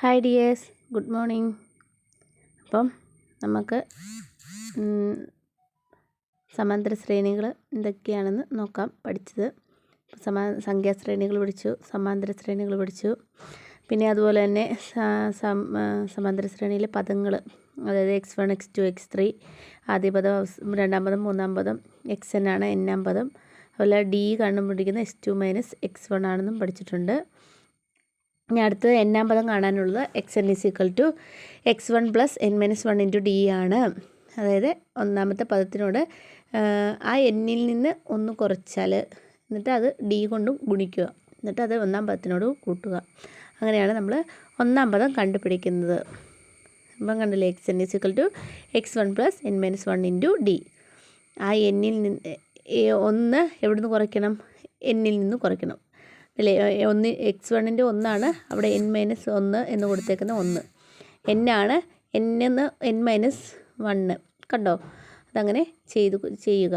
Hi dears good morning. അപ്പം നമുക്ക് സമാന്തര ശ്രേണികൾ എന്തൊക്കെയാണെന്ന് നോക്കാം. പഠിച്ചത് സമാ സംഖ്യാശ്രേണികൾ പഠിച്ചു സമാന്തര ശ്രേണികൾ പഠിച്ചു. പിന്നെ അതുപോലെ തന്നെ സമാന്തര ശ്രേണിയിലെ പദങ്ങൾ അതായത് X one X two X three ആദ്യ പദം രണ്ടാം പദം മൂന്നാം പദം എക്സ് എൻ ആണ് എന്നാം പദം. അതുപോലെ ഡി കണ്ടുപിടിക്കുന്ന X two minus X one ആണെന്നും പഠിച്ചിട്ടുണ്ട്. ഇനി അടുത്തത് എന്നാം പദം കാണാനുള്ളത് X N is equal to X one plus N minus one into D ആണ്. അതായത് ഒന്നാമത്തെ പദത്തിനോട് ആ, എന്നിൽ നിന്ന് ഒന്ന് കുറച്ചാൽ എന്നിട്ട് അത് ഡി കൊണ്ട് ഗുണിക്കുക. എന്നിട്ട് അത് ഒന്നാം പദത്തിനോട് കൂട്ടുക. അങ്ങനെയാണ് നമ്മൾ ഒന്നാം പദം കണ്ടുപിടിക്കുന്നത്. അപ്പം കണ്ടില്ലേ X N is equal to X one plus N minus one into D ആ എന്നിൽ നിന്ന് ഒന്ന് എവിടെ നിന്ന് കുറയ്ക്കണം എന്നിൽ നിന്ന് കുറയ്ക്കണം. അല്ലേ? ഒന്ന് എക്സ് വണ്ണിന്റെ ഒന്നാണ്. അവിടെ എൻ മൈനസ് ഒന്ന് എന്ന് കൊടുത്തേക്കുന്ന ഒന്ന്. എന്നാണ് എൻ എന്ന് എൻ മൈനസ് വണ്ണ് കണ്ടോ? അതങ്ങനെ ചെയ്തു ചെയ്യുക.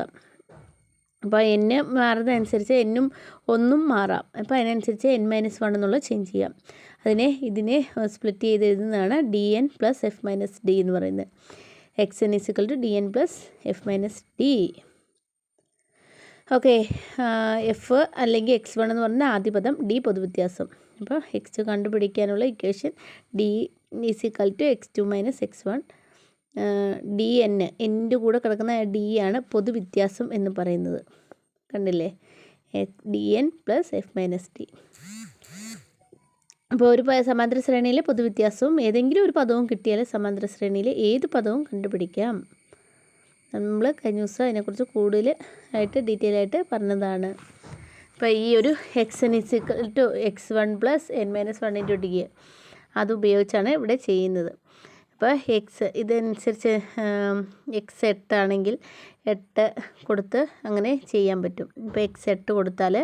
അപ്പോൾ എന് മാറുന്നതനുസരിച്ച് എന്നും ഒന്നും മാറാം. അപ്പോൾ അതിനനുസരിച്ച് എൻ മൈനസ് വൺ എന്നുള്ളത് ചേഞ്ച് ചെയ്യാം. അതിനെ ഇതിനെ സ്പ്ലിറ്റ് ചെയ്ത് എഴുതുന്നതാണ് D N plus F minus D എന്ന് പറയുന്നത്. X N is equal to D N plus F minus D okay F അല്ലെങ്കിൽ എക്സ് വൺ എന്ന് പറഞ്ഞാൽ ആദ്യ പദം ഡി പൊതുവ്യത്യാസം. അപ്പോൾ എക്സ് കണ്ടുപിടിക്കാനുള്ള equation D is equal to X two minus X one D N എന്റെ കൂടെ കിടക്കുന്ന ഡി ആണ് പൊതുവ്യത്യാസം എന്ന് പറയുന്നത്. കണ്ടില്ലേ? D N plus F minus D അപ്പോൾ ഒരു സമാന്തര ശ്രേണിയിലെ പൊതുവ്യത്യാസവും ഏതെങ്കിലും ഒരു പദവും കിട്ടിയാൽ സമാന്തര ശ്രേണിയിലെ ഏത് പദവും കണ്ടുപിടിക്കാം. നമ്മൾ കഴിഞ്ഞ ദിവസം അതിനെക്കുറിച്ച് കൂടുതൽ ആയിട്ട് ഡീറ്റെയിൽ ആയിട്ട് പറഞ്ഞതാണ്. അപ്പോൾ ഈ ഒരു X N is equal to X one plus N minus one into D അത് ഉപയോഗിച്ചാണ് ഇവിടെ ചെയ്യുന്നത്. അപ്പോൾ എക്സ് ഇതനുസരിച്ച് എക്സ് എട്ടാണെങ്കിൽ എട്ട് കൊടുത്ത് അങ്ങനെ ചെയ്യാൻ പറ്റും. ഇപ്പോൾ എക്സ് എട്ട് കൊടുത്താൽ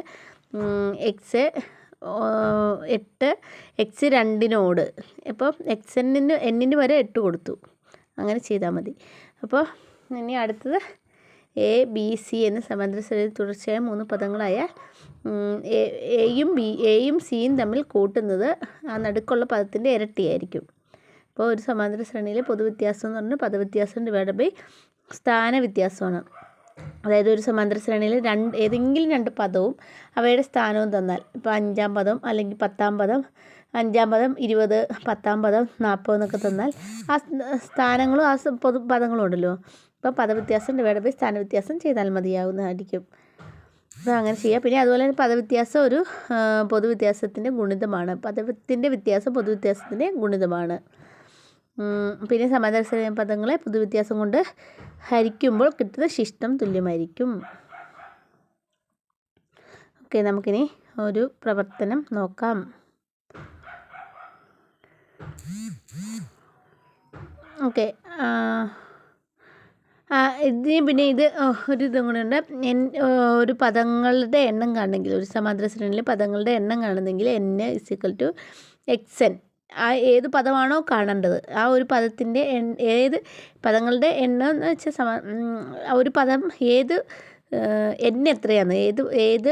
എക്സ് എട്ട് എക്സ് രണ്ടിനോട്. ഇപ്പോൾ എക്സ് എന്നിന് എന്നിന് വരെ എട്ട് കൊടുത്തു. അങ്ങനെ ചെയ്താൽ മതി. അപ്പോൾ ഇനി അടുത്തത് എ ബി സി എന്ന സമാന്തര ശ്രേണിയിൽ തുടർച്ചയായ മൂന്ന് പദങ്ങളായ എയും ബി എയും സിയും തമ്മിൽ കൂട്ടുന്നത് ആ നടുക്കുള്ള പദത്തിന്റെ ഇരട്ടിയായിരിക്കും. അപ്പോൾ ഒരു സമാന്തര ശ്രേണിയിലെ പൊതുവ്യത്യാസം എന്ന് പറഞ്ഞാൽ പദവ്യത്യാസം ഡിവൈഡ് ബൈ സ്ഥാന വ്യത്യാസമാണ് അതായത് ഒരു സമാന്തര ശ്രേണിയിൽ രണ്ട് ഏതെങ്കിലും രണ്ട് പദവും അവയുടെ സ്ഥാനവും തന്നാൽ ഇപ്പോൾ അഞ്ചാം പദം അല്ലെങ്കിൽ പത്താം പദം അഞ്ചാം പദം ഇരുപത് പത്താം പദം നാൽപ്പത് എന്നൊക്കെ തന്നാൽ ആ സ്ഥാനങ്ങളും ആ പൊതു പദങ്ങളും ഉണ്ടല്ലോ. അപ്പോൾ പദവ്യത്യാസം ഡിവൈഡ് ബൈ സ്ഥാനവ്യത്യാസം ചെയ്താൽ മതിയാവുന്നതായിരിക്കും. അപ്പോൾ അങ്ങനെ ചെയ്യാം. പിന്നെ അതുപോലെ തന്നെ പദവ്യത്യാസം ഒരു പൊതുവ്യത്യാസത്തിന്റെ ഗുണിതമാണ്. പദത്തിന്റെ വ്യത്യാസം പൊതുവ്യത്യാസത്തിന്റെ ഗുണിതമാണ്. പിന്നെ സമാന്തര പദങ്ങളെ പൊതുവ്യത്യാസം കൊണ്ട് ഹരിക്കുമ്പോൾ കിട്ടുന്ന ശിഷ്ടം തുല്യമായിരിക്കും. ഓക്കെ നമുക്കിനി ഒരു പ്രവർത്തനം നോക്കാം. ഓക്കെ ഇതിന് പിന്നെ ഇത് ഒരു ഇതും കൂടെ ഉണ്ട്. ഒരു പദങ്ങളുടെ എണ്ണം കാണണമെങ്കിൽ ഒരു സമാന്തര ശ്രേണിയിലെ പദങ്ങളുടെ എണ്ണം കാണുന്നെങ്കിൽ N is equal to X N ആ ഏത് പദമാണോ കാണേണ്ടത്. ആ ഒരു പദത്തിന്റെ എൺ ഏത് പദങ്ങളുടെ എണ്ണം എന്ന് വെച്ചാൽ സമ ഒരു പദം ഏത് എൻ എത്രയാണ്? ഏത് ഏത്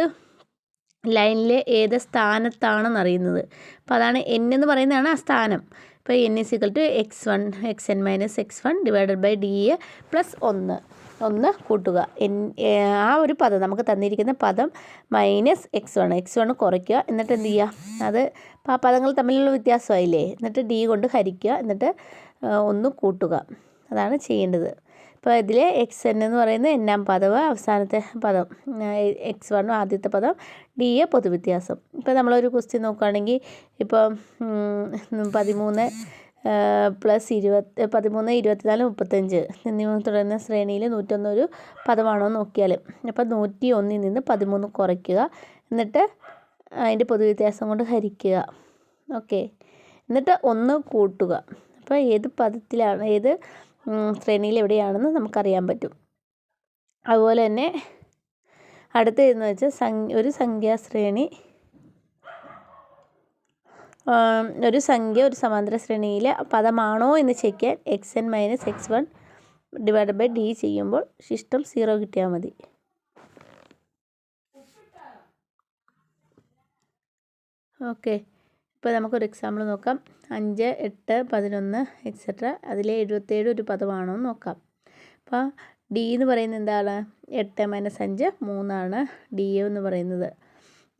ലൈനിലെ ഏത് സ്ഥാനത്താണെന്ന് അറിയുന്നത് അപ്പോൾ അതാണ് എൻ എന്ന് പറയുന്നതാണ് ആ സ്ഥാനം. ഇപ്പോൾ N is equal to X one X N minus X one divided by D A plus ഒന്ന്. ഒന്ന് കൂട്ടുക. എൻ ആ ഒരു പദം നമുക്ക് തന്നിരിക്കുന്ന പദം minus X one X one കുറയ്ക്കുക. എന്നിട്ട് എന്ത് ചെയ്യുക? അത് ആ പദങ്ങൾ തമ്മിലുള്ള വ്യത്യാസമായില്ലേ? എന്നിട്ട് ഡി കൊണ്ട് ഹരിക്കുക. എന്നിട്ട് ഒന്ന് കൂട്ടുക. അതാണ് ചെയ്യേണ്ടത്. ഇപ്പോൾ ഇതിൽ എക്സ് എൻ എന്ന് പറയുന്നത് എന്നാം പദവ് അവസാനത്തെ പദം എക്സ് വൺ ആദ്യത്തെ പദം ഡി എ പൊതുവ്യത്യാസം. ഇപ്പോൾ നമ്മളൊരു ക്വസ്റ്റ്യൻ നോക്കുകയാണെങ്കിൽ ഇപ്പോൾ പതിമൂന്ന് പ്ലസ് ഇരുപത്തി പതിമൂന്ന് ഇരുപത്തിനാല് മുപ്പത്തഞ്ച് എന്നിവ തുടരുന്ന ശ്രേണിയിൽ നൂറ്റൊന്നൊരു പദമാണോ നോക്കിയാൽ അപ്പോൾ നൂറ്റി ഒന്നിൽ നിന്ന് പതിമൂന്ന് കുറയ്ക്കുക. എന്നിട്ട് അതിന്റെ പൊതുവ്യത്യാസം കൊണ്ട് ഹരിക്കുക. ഓക്കെ. എന്നിട്ട് ഒന്ന് കൂട്ടുക. അപ്പോൾ ഏത് പദത്തിലാണ് ഏത് ശ്രേണിയിൽ എവിടെയാണെന്ന് നമുക്കറിയാൻ പറ്റും. അതുപോലെ തന്നെ അടുത്തതെന്ന് വെച്ചാൽ സം- ഒരു സംഖ്യാശ്രേണി ഒരു സംഖ്യ ഒരു സമാന്തര ശ്രേണിയിലെ പദമാണോ എന്ന് ചെക്ക് ചെയ്യാൻ X N minus X one divide by D ചെയ്യുമ്പോൾ ശിഷ്ടം സീറോ കിട്ടിയാൽ മതി. ഓക്കെ ഇപ്പോൾ നമുക്കൊരു എക്സാമ്പിൾ നോക്കാം. അഞ്ച് എട്ട് പതിനൊന്ന് എക്സെട്ര അതിലെ എഴുപത്തേഴ് ഒരു പദമാണോ എന്ന് നോക്കാം. അപ്പോൾ ഡി എന്ന് പറയുന്നത് എന്താണ്? എട്ട് മൈനസ് അഞ്ച് മൂന്നാണ് ഡി എന്ന് പറയുന്നത്.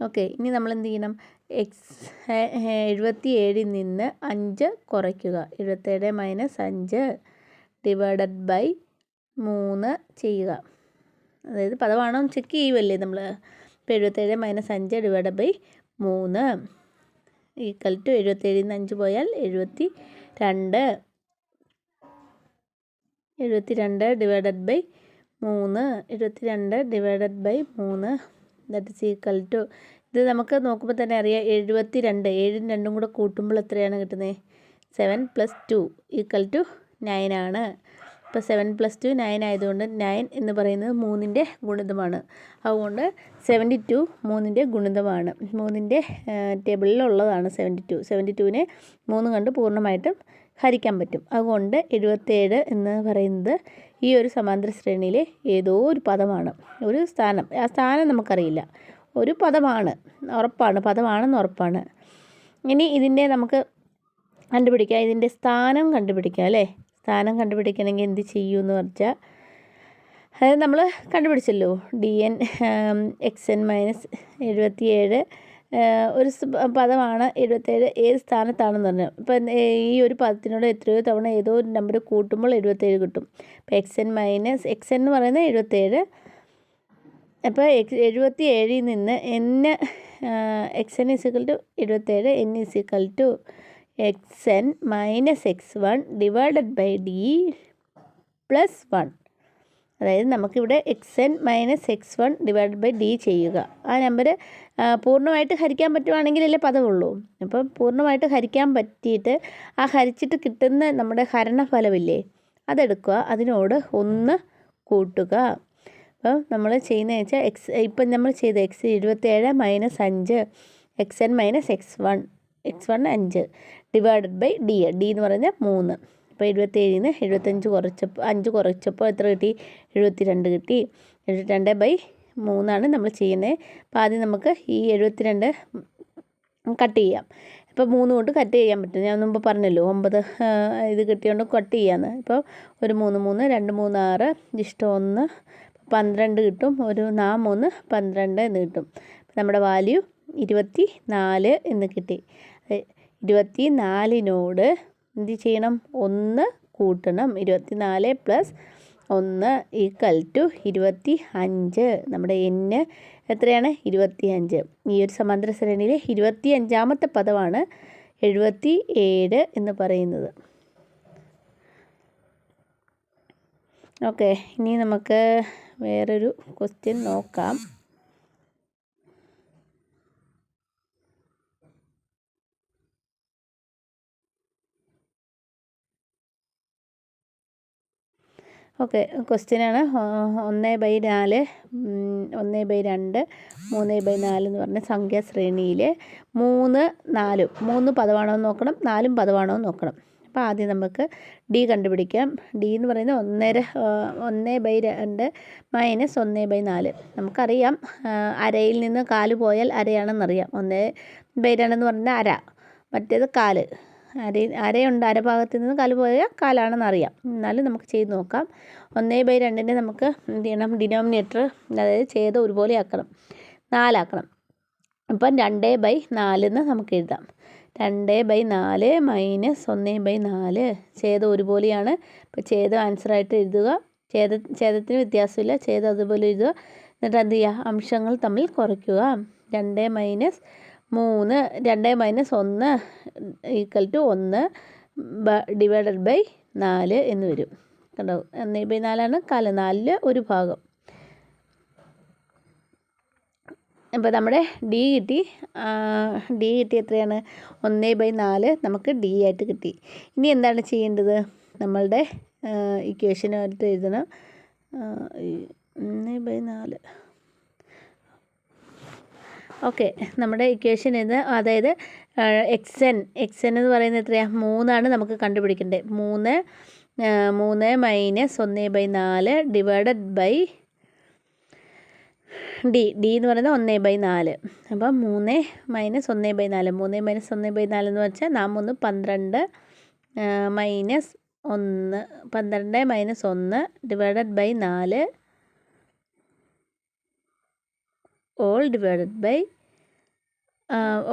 ഓക്കെ ഇനി നമ്മൾ എന്ത് ചെയ്യണം? എക്സ് എഴുപത്തി ഏഴിൽ നിന്ന് അഞ്ച് കുറയ്ക്കുക. എഴുപത്തേഴ് മൈനസ് അഞ്ച് ഡിവൈഡഡ് ബൈ മൂന്ന് ചെയ്യുക. അതായത് പദമാണോ ചെക്ക് ചെയ്യുമല്ലേ നമ്മൾ ഇപ്പോൾ എഴുപത്തേഴ് മൈനസ് അഞ്ച് ഡിവൈഡഡ് ബൈ മൂന്ന്. ഈക്വൽ ടു എഴുപത്തേഴിൽ നിന്ന് അഞ്ച് പോയാൽ എഴുപത്തി രണ്ട് എഴുപത്തി രണ്ട് ഡിവൈഡഡ് ബൈ മൂന്ന്. എഴുപത്തി രണ്ട് ഡിവൈഡഡ് ബൈ മൂന്ന്. ദാറ്റ് ഇസ് ഈക്വൽ ടു ഇത് നമുക്ക് നോക്കുമ്പോൾ തന്നെ അറിയാം എഴുപത്തി രണ്ട് ഏഴും രണ്ടും കൂടെ കൂട്ടുമ്പോൾ എത്രയാണ് കിട്ടുന്നത് seven plus two equal to nine ആണ്. ഇപ്പോൾ സെവൻ പ്ലസ് ടു നയൻ ആയതുകൊണ്ട് നയൻ എന്ന് പറയുന്നത് മൂന്നിന്റെ ഗുണിതമാണ്. അതുകൊണ്ട് സെവന്റി ടു മൂന്നിന്റെ ഗുണിതമാണ്. മൂന്നിന്റെ ടേബിളിലുള്ളതാണ് സെവന്റി ടു സെവന്റി ടുവിനെ മൂന്ന് കണ്ട് പൂർണമായിട്ടും ഹരിക്കാൻ പറ്റും. അതുകൊണ്ട് എഴുപത്തേഴ് എന്ന് പറയുന്നത് ഈ ഒരു സമാന്തര ശ്രേണിയിലെ ഏതോ ഒരു പദമാണ്. ഒരു സ്ഥാനം. ആ സ്ഥാനം നമുക്കറിയില്ല. ഒരു പദമാണ്. ഉറപ്പാണ്. പദമാണെന്ന് ഉറപ്പാണ്. ഇനി ഇതിന്റെ നമുക്ക് കണ്ടുപിടിക്കാം. ഇതിന്റെ സ്ഥാനം കണ്ടുപിടിക്കാം അല്ലേ? സ്ഥാനം കണ്ടുപിടിക്കണമെങ്കിൽ എന്ത് ചെയ്യൂ ചെയ്യുമെന്ന് പറഞ്ഞാൽ അതായത് നമ്മൾ കണ്ടുപിടിച്ചല്ലോ D N X N minus എഴുപത്തിയേഴ് ഒരു പദമാണ് എഴുപത്തേഴ് ഏത് സ്ഥാനത്താണെന്ന് പറഞ്ഞു ഇപ്പം ഈ ഒരു പദത്തിനോട് എത്രയോ തവണ ഏതോ ഒരു നമ്പർ കൂട്ടുമ്പോൾ എഴുപത്തേഴ് കിട്ടും. അപ്പോൾ X N minus X N എന്ന് പറയുന്നത് എഴുപത്തേഴ് അപ്പോൾ എക്സ് എഴുപത്തി ഏഴിൽ നിന്ന് N X N is equal to എഴുപത്തേഴ് N is equal to X N minus X one divided by D plus one. അതായത് നമുക്കിവിടെ X N minus X one divide by D ചെയ്യുക. ആ നമ്പർ പൂർണമായിട്ട് ഹരിക്കാൻ പറ്റുവാണെങ്കിലല്ലേ പദമുള്ളൂ അപ്പം പൂർണമായിട്ട് ഹരിക്കാൻ പറ്റിയിട്ട് ആ ഹരിച്ചിട്ട് കിട്ടുന്ന നമ്മുടെ ഹരണഫലമില്ലേ അതെടുക്കുക. അതിനോട് ഒന്ന് കൂട്ടുക. അപ്പം നമ്മൾ ചെയ്യുന്നത് വെച്ചാൽ എക്സ് ഇപ്പം നമ്മൾ ചെയ്ത എക്സ് ഇരുപത്തേഴ് മൈനസ് അഞ്ച് X N minus X one X one അഞ്ച്. ഡിവൈഡഡ് ബൈ ഡി ഡി എന്ന് പറഞ്ഞാൽ മൂന്ന്. അപ്പോൾ എഴുപത്തേഴിൽ നിന്ന് എഴുപത്തഞ്ച് കുറച്ചപ്പോൾ അഞ്ച് കുറച്ചപ്പോൾ എത്ര കിട്ടി? എഴുപത്തി രണ്ട് കിട്ടി. എഴുപത്തി രണ്ട് ബൈ മൂന്നാണ് നമ്മൾ ചെയ്യുന്നത് അപ്പോൾ ആദ്യം നമുക്ക് ഈ എഴുപത്തി രണ്ട് കട്ട് ചെയ്യാം. ഇപ്പോൾ മൂന്ന് കൊണ്ട് കട്ട് ചെയ്യാൻ പറ്റും. ഞാൻ മുമ്പ് പറഞ്ഞല്ലോ ഒമ്പത് ഇത് കിട്ടിയോണ്ട് കട്ട് ചെയ്യാമെന്ന് ഇപ്പോൾ ഒരു മൂന്ന് മൂന്ന് രണ്ട് മൂന്ന് ആറ് ഇഷ്ടം ഒന്ന് പന്ത്രണ്ട് കിട്ടും. ഒരു നാ മൂന്ന് പന്ത്രണ്ട് എന്ന് കിട്ടും. നമ്മുടെ വാല്യൂ ഇരുപത്തി നാല് എന്ന് കിട്ടി. ഇരുപത്തി നാലിനോട് എന്ത് ചെയ്യണം? ഒന്ന് കൂട്ടണം. ഇരുപത്തി നാല് പ്ലസ് ഒന്ന് ഈക്വൽ ടു ഇരുപത്തി അഞ്ച് നമ്മുടെ എന്ന് എത്രയാണ്? ഇരുപത്തി അഞ്ച് ഈ ഒരു സമാന്തര ശ്രേണിയിലെ ഇരുപത്തി അഞ്ചാമത്തെ പദമാണ് എഴുപത്തി ഏഴ് എന്ന് പറയുന്നത്. ഓക്കെ ഇനി നമുക്ക് വേറൊരു ക്വസ്റ്റ്യൻ നോക്കാം. ഓക്കെ ക്വസ്റ്റ്യനാണ്. ഒന്ന് ബൈ നാല് ഒന്ന് ബൈ രണ്ട് മൂന്ന് ബൈ നാല് എന്ന് പറഞ്ഞ സംഖ്യാശ്രേണിയിൽ മൂന്ന് നാലും. മൂന്ന് പദമാണോ എന്ന് നോക്കണം നാലും പദമാണോ എന്ന് നോക്കണം. അപ്പോൾ ആദ്യം നമുക്ക് ഡി കണ്ടുപിടിക്കാം. ഡി എന്ന് പറയുന്നത് ഒന്നര ഒന്ന് ബൈ രണ്ട് മൈനസ് ഒന്ന് ബൈ നാല്. നമുക്കറിയാം അരയിൽ നിന്ന് കാൽ പോയാൽ അരയാണെന്നറിയാം. ഒന്ന് ബൈ രണ്ടെന്ന് പറഞ്ഞാൽ അര മറ്റേത് കാൽ. അര അരയുണ്ട് അരഭാഗത്ത് നിന്ന് കാൽ പോയ കാലാണെന്ന് അറിയാം. എന്നാലും നമുക്ക് ചെയ്ത് നോക്കാം. ഒന്നേ ബൈ രണ്ടിനെ നമുക്ക് എന്ത് ചെയ്യണം ഡിനോമിനേറ്റർ അതായത് ചെയ്ത് ഒരുപോലെ ആക്കണം നാലാക്കണം. അപ്പം രണ്ട് ബൈ നാലെന്ന് നമുക്ക് എഴുതാം. രണ്ട് ബൈ നാല് മൈനസ് ഒന്ന് ബൈ നാല് ഛേദം ഒരുപോലെയാണ്. അപ്പോൾ ഛേദം ആൻസറായിട്ട് എഴുതുക. ഛേദ ഛേദത്തിന് വ്യത്യാസമില്ല. ഛേദം അതുപോലെ എഴുതുക. എന്നിട്ട് എന്ത് ചെയ്യുക? അംശങ്ങൾ തമ്മിൽ കുറയ്ക്കുക. രണ്ട് മൈനസ് മൂന്ന് രണ്ട് മൈനസ് ഒന്ന് ഈക്വൽ ടു ഒന്ന് ഡിവൈഡഡ് ബൈ നാല് എന്ന് വരും. കണ്ടോ? ഒന്ന് ബൈ നാലാണ് കാൽ നാലിൽ ഒരു ഭാഗം. അപ്പോൾ നമ്മുടെ ഡി കിട്ടി. ഡി കിട്ടി എത്രയാണ്? ഒന്ന് ബൈ നാല് നമുക്ക് ഡി ആയിട്ട് കിട്ടി. ഇനി എന്താണ് ചെയ്യേണ്ടത്? നമ്മളുടെ ഇക്വേഷനായിട്ട് എഴുതണം. ഒന്ന് ബൈ നാല്. ഓക്കെ നമ്മുടെ ഇക്വേഷൻ ഇത് അതായത് എക്സ് എൻ എക്സ് എൻ എന്ന് പറയുന്നത് എത്രയാണ് മൂന്നാണ് നമുക്ക് കണ്ടുപിടിക്കേണ്ടത് മൂന്ന് മൂന്ന് മൈനസ് ഒന്ന് ബൈ നാല് ഡിവൈഡഡ് ബൈ ഡി ഡി എന്ന് പറയുന്നത് ഒന്ന് ബൈ നാല്. അപ്പം മൂന്ന് മൈനസ് ഒന്ന് ബൈ നാല്. മൂന്ന് മൈനസ് ഒന്ന് ബൈ നാല് എന്ന് വെച്ചാൽ നാം ഒന്ന് പന്ത്രണ്ട് മൈനസ് ഒന്ന് പന്ത്രണ്ട് മൈനസ് ഒന്ന് ഡിവൈഡഡ് ബൈ നാല് all divided by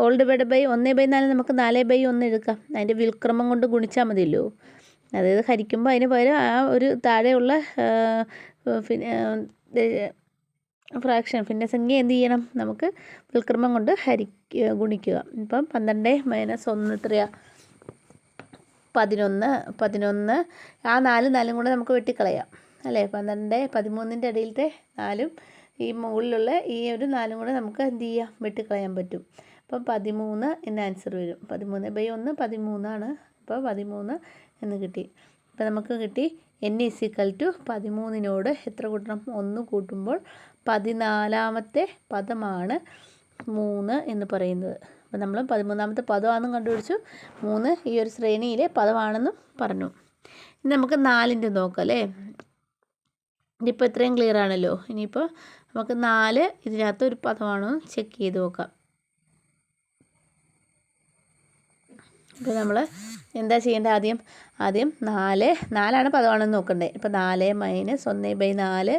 all divide by ഒന്ന് ബൈ നാല് നമുക്ക് നാല് ബൈ ഒന്ന് എടുക്കാം. അതിന്റെ വിൽക്രമം കൊണ്ട് ഗുണിച്ചാൽ മതിയല്ലോ. അതായത് ഹരിക്കുമ്പോൾ അതിന് പകരം ആ ഒരു താഴെയുള്ള ഫ്രാക്ഷൻ പിന്നെ ഭിന്നസംഖ്യ എന്ത് ചെയ്യണം? നമുക്ക് വിൽക്രമം കൊണ്ട് ഹരിക്കുക ഗുണിക്കുക. ഇപ്പം പന്ത്രണ്ട് മൈനസ് ഒന്ന് എത്രയാണ് പതിനൊന്ന് പതിനൊന്ന്. ആ നാല് നാലും കൂടെ നമുക്ക് വെട്ടിക്കളയാം. അല്ലേ? പന്ത്രണ്ട് പതിമൂന്നിന്റെ ഇടയിലത്തെ നാലും ഈ മുകളിലുള്ള ഈ ഒരു നാലും കൂടെ നമുക്ക് എന്ത് ചെയ്യാം? വെട്ടിക്കളയാൻ പറ്റും. അപ്പം പതിമൂന്ന് എന്ന ആൻസർ വരും. പതിമൂന്ന് ബൈ ഒന്ന് പതിമൂന്നാണ്. അപ്പോൾ പതിമൂന്ന് എന്ന് കിട്ടി. അപ്പോൾ നമുക്ക് കിട്ടി എൻ ഇസിക്കൽ ടു പതിമൂന്നിനോട് എത്ര കൂട്ടണം? ഒന്ന് കൂട്ടുമ്പോൾ പതിനാലാമത്തെ പദമാണ് മൂന്ന് എന്ന് പറയുന്നത്. അപ്പോൾ നമ്മൾ പതിമൂന്നാമത്തെ പദമാണെന്നും കണ്ടുപിടിച്ചു. മൂന്ന് ഈ ഒരു ശ്രേണിയിലെ പദമാണെന്നും പറഞ്ഞു. ഇനി നമുക്ക് നാലിന്റെ നോക്കാം അല്ലേ? ഇതിപ്പോൾ ഇത്രയും ക്ലിയർ ആണല്ലോ. ഇനിയിപ്പോൾ നമുക്ക് നാല് ഇതിനകത്ത് ഒരു പദമാണ് ചെക്ക് ചെയ്ത് നോക്കാം. ഇപ്പോൾ നമ്മൾ എന്താ ചെയ്യേണ്ടത് ആദ്യം? ആദ്യം നാല് നാലാണ് പദമാണെന്ന് നോക്കണ്ടേ. ഇപ്പോൾ നാല് മൈനസ് ഒന്ന് ബൈ നാല്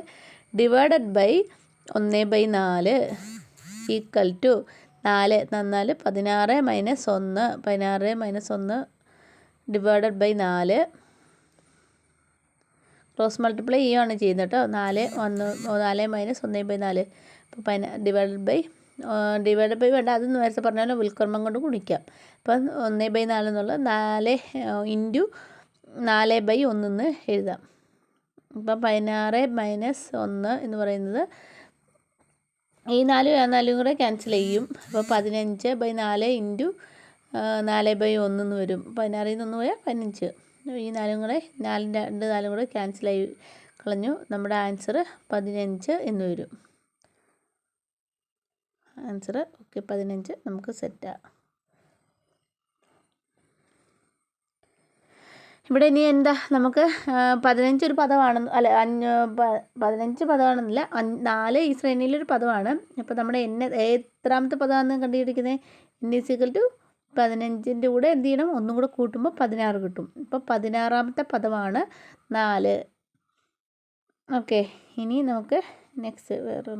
ഡിവൈഡഡ് ബൈ ഒന്ന് ബൈ നാല് ഈക്വൽ ടു നാല് തന്നാൽ പതിനാറ് മൈനസ് ഒന്ന് പതിനാറ് മൈനസ് ഒന്ന് ഡിവൈഡഡ് ബൈ നാല് ക്രോസ് മൾട്ടിപ്ലൈ ചെയ്യുകയാണ് ചെയ്യുന്നത് കേട്ടോ. നാല് ഒന്ന് നാല് മൈനസ് ഒന്ന് ബൈ നാല്. അപ്പോൾ പൈന ഡിവൈഡഡ് ബൈ ഡിവൈഡ് ബൈ വേണ്ട. അത് നേരത്തെ പറഞ്ഞാലും വിൽക്കർമ്മം കൊണ്ട് ഗുണിക്കാം. അപ്പം ഒന്ന് ബൈ നാല് എന്നുള്ള നാല് ഇന്റു നാല് ബൈ ഒന്നെന്ന് എഴുതാം. അപ്പം പതിനാറ് മൈനസ് ഒന്ന് എന്ന് പറയുന്നത് ഈ നാല് നാലും കൂടെ ക്യാൻസൽ ചെയ്യും. അപ്പോൾ പതിനഞ്ച് ബൈ നാല് ഇന്റു നാല് ബൈ ഒന്നെന്ന് വരും. പതിനാറിൽ നിന്ന് പോയാൽ പതിനഞ്ച്. ഈ നാലും കൂടെ നാലിന്റെ രണ്ട് നാലും കൂടെ ക്യാൻസലായി കളഞ്ഞു. നമ്മുടെ ആൻസർ പതിനഞ്ച് എന്ന് വരും. ആൻസർ ഓക്കെ പതിനഞ്ച് നമുക്ക് സെറ്റാണ് ഇവിടെ ഇനി എന്താ? നമുക്ക് പതിനഞ്ച് ഒരു പദമാണെന്ന് അല്ല അഞ്ഞ് പതിനഞ്ച് പദമാണെന്നില്ല നാല് ഈ ശ്രേണിയിലൊരു പദമാണ്. അപ്പോൾ നമ്മുടെ എന്നെ എത്രാമത്തെ പദമാണെന്ന് കണ്ടുപിടിക്കുന്നത് എൻ ഇസിക്കൽ ടു പതിനഞ്ചിന്റെ കൂടെ എന്ത് ചെയ്യണം? ഒന്നും കൂടെ കൂട്ടുമ്പോൾ പതിനാറ് കിട്ടും. ഇപ്പോൾ പതിനാറാമത്തെ പദമാണ് നാല്. ഓക്കെ ഇനി നമുക്ക് നെക്സ്റ്റ് വേറെ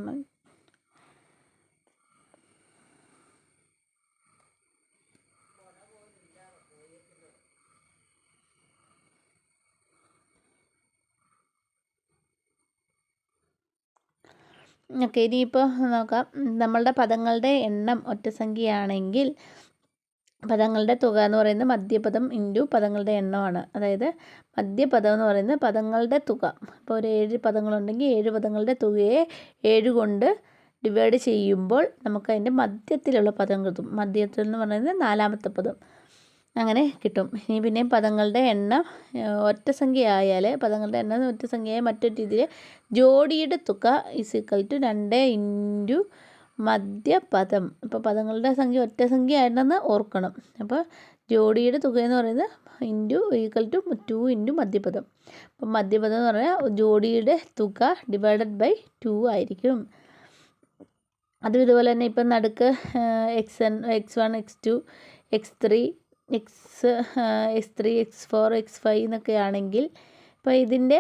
ഓക്കെ ഇനിയിപ്പോൾ നോക്കാം. നമ്മളുടെ പദങ്ങളുടെ എണ്ണം ഒറ്റസംഖ്യയാണെങ്കിൽ പദങ്ങളുടെ തുക എന്ന് പറയുന്നത് മധ്യപദം ഇന്റു പദങ്ങളുടെ എണ്ണമാണ്. അതായത് മധ്യപദം എന്ന് പറയുന്നത് പദങ്ങളുടെ തുക. ഇപ്പോൾ ഒരു ഏഴ് പദങ്ങളുണ്ടെങ്കിൽ ഏഴ് പദങ്ങളുടെ തുകയെ ഏഴ് കൊണ്ട് ഡിവൈഡ് ചെയ്യുമ്പോൾ നമുക്ക് അതിന്റെ മധ്യത്തിലുള്ള പദം കിട്ടും. മധ്യത്തിൽ എന്ന് പറയുന്നത് നാലാമത്തെ പദം. അങ്ങനെ കിട്ടും. ഇനി പിന്നെ പദങ്ങളുടെ എണ്ണം ഒറ്റ സംഖ്യ ആയാൽ പദങ്ങളുടെ എണ്ണം ഒറ്റ സംഖ്യയായ മറ്റൊരു രീതിയിൽ ജോഡിയുടെ തുക ഇസ് ഈക്വൽ ടു രണ്ട് ഇന്റു മധ്യപദം. അപ്പോൾ പദങ്ങളുടെ സംഖ്യ ഒറ്റ സംഖ്യ ആയിരുന്നെന്ന് ഓർക്കണം. അപ്പോൾ ജോഡിയുടെ തുക എന്ന് പറയുന്നത് into equal to two into മധ്യപദം. അപ്പം മധ്യപദം എന്ന് പറഞ്ഞാൽ ജോഡിയുടെ തുക ഡിവൈഡഡ് ബൈ ടു ആയിരിക്കും. അതും ഇതുപോലെ തന്നെ ഇപ്പം നടുക്ക് X N X one X two X three X X three X four X five എന്നൊക്കെ ആണെങ്കിൽ ഇപ്പോൾ ഇതിന്റെ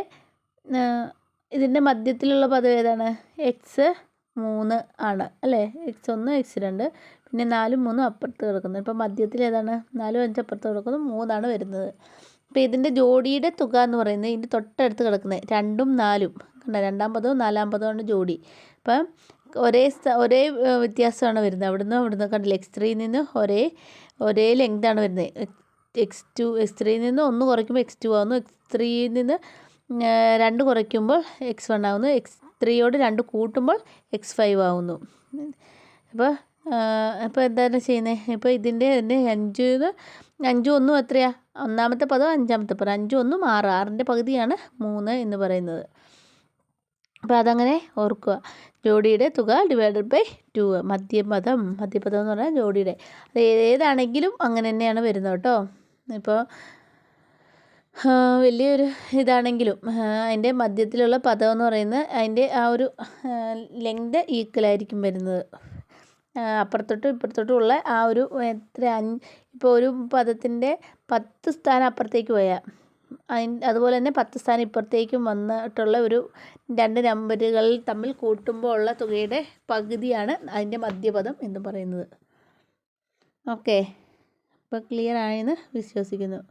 ഇതിന്റെ മധ്യത്തിലുള്ള പദം ഏതാണ്? എക്സ് മൂന്ന് ആണ് അല്ലേ? എക്സ് ഒന്ന് എക്സ് രണ്ട് പിന്നെ നാലും മൂന്നും അപ്പുറത്ത് കിടക്കുന്നു. ഇപ്പോൾ മധ്യത്തിൽ ഏതാണ്? നാലും അഞ്ച് അപ്പുറത്ത് കിടക്കുന്നു. മൂന്നാണ് വരുന്നത്. അപ്പോൾ ഇതിന്റെ ജോഡിയുടെ തുക എന്ന് പറയുന്നത് ഇതിന്റെ തൊട്ടടുത്ത് കിടക്കുന്നത് രണ്ടും നാലും. കണ്ട? രണ്ടാം പദവും നാലാം പദവുമാണ് ജോഡി. അപ്പം ഒരേ ഒരേ വ്യത്യാസമാണ് വരുന്നത്. അവിടുന്ന് അവിടുന്ന് കണ്ടില്ല? എക്സ് ത്രീയിൽ നിന്ന് ഒരേ ഒരേ ലെങ്താണ് വരുന്നത്. എക്സ് ടു എക്സ് ത്രീയിൽ നിന്ന് ഒന്ന് കുറയ്ക്കുമ്പോൾ എക്സ് ടു ആവുന്നു. എക്സ് ത്രീയിൽ നിന്ന് രണ്ട് കുറയ്ക്കുമ്പോൾ എക്സ് വൺ ആവുന്നു. എക്സ് ത്രീയോട് രണ്ട് കൂട്ടുമ്പോൾ എക്സ് ഫൈവ് ആവുന്നു. അപ്പോൾ അപ്പോൾ എന്താണ് ചെയ്യുന്നത്? ഇപ്പോൾ ഇതിന്റെ തന്നെ അഞ്ച് അഞ്ചും ഒന്നും എത്രയാണ് ഒന്നാമത്തെ പദം അഞ്ചാമത്തെ പദം. അഞ്ചും ഒന്നും ആറ്. ആറിന്റെ പകുതിയാണ് മൂന്ന് എന്ന് പറയുന്നത്. അപ്പോൾ അതങ്ങനെ ഓർക്കുക. ജോഡിയുടെ തുക ഡിവൈഡഡ് ബൈ ടു. മധ്യപദം. മധ്യപദം എന്ന് പറഞ്ഞാൽ ജോഡിയുടെ. അത് ഏതാണെങ്കിലും അങ്ങനെ തന്നെയാണ് വരുന്നത് കേട്ടോ. ഇപ്പോൾ വലിയൊരു ഇതാണെങ്കിലും അതിന്റെ മധ്യത്തിലുള്ള പദം എന്ന് പറയുന്നത് അതിന്റെ ആ ഒരു ലെങ്ത് ഈക്വലായിരിക്കും വരുന്നത്. അപ്പുറത്തോട്ടും ഇപ്പുറത്തോട്ടും ഉള്ള ആ ഒരു എത്ര അഞ്ച് ഇപ്പോൾ ഒരു പദത്തിന്റെ പത്ത് സ്ഥാനം അപ്പുറത്തേക്ക് പോയാൽ അതിന് അതുപോലെ തന്നെ പത്ത് സ്ഥാനം ഇപ്പുറത്തേക്കും വന്നിട്ടുള്ള ഒരു രണ്ട് നമ്പറുകൾ തമ്മിൽ കൂട്ടുമ്പോൾ ഉള്ള തുകയുടെ പകുതിയാണ് അതിന്റെ മധ്യപദം എന്ന് പറയുന്നത്. ഓക്കെ. ഇപ്പോൾ ക്ലിയർ ആയെന്ന് വിശ്വസിക്കുന്നു.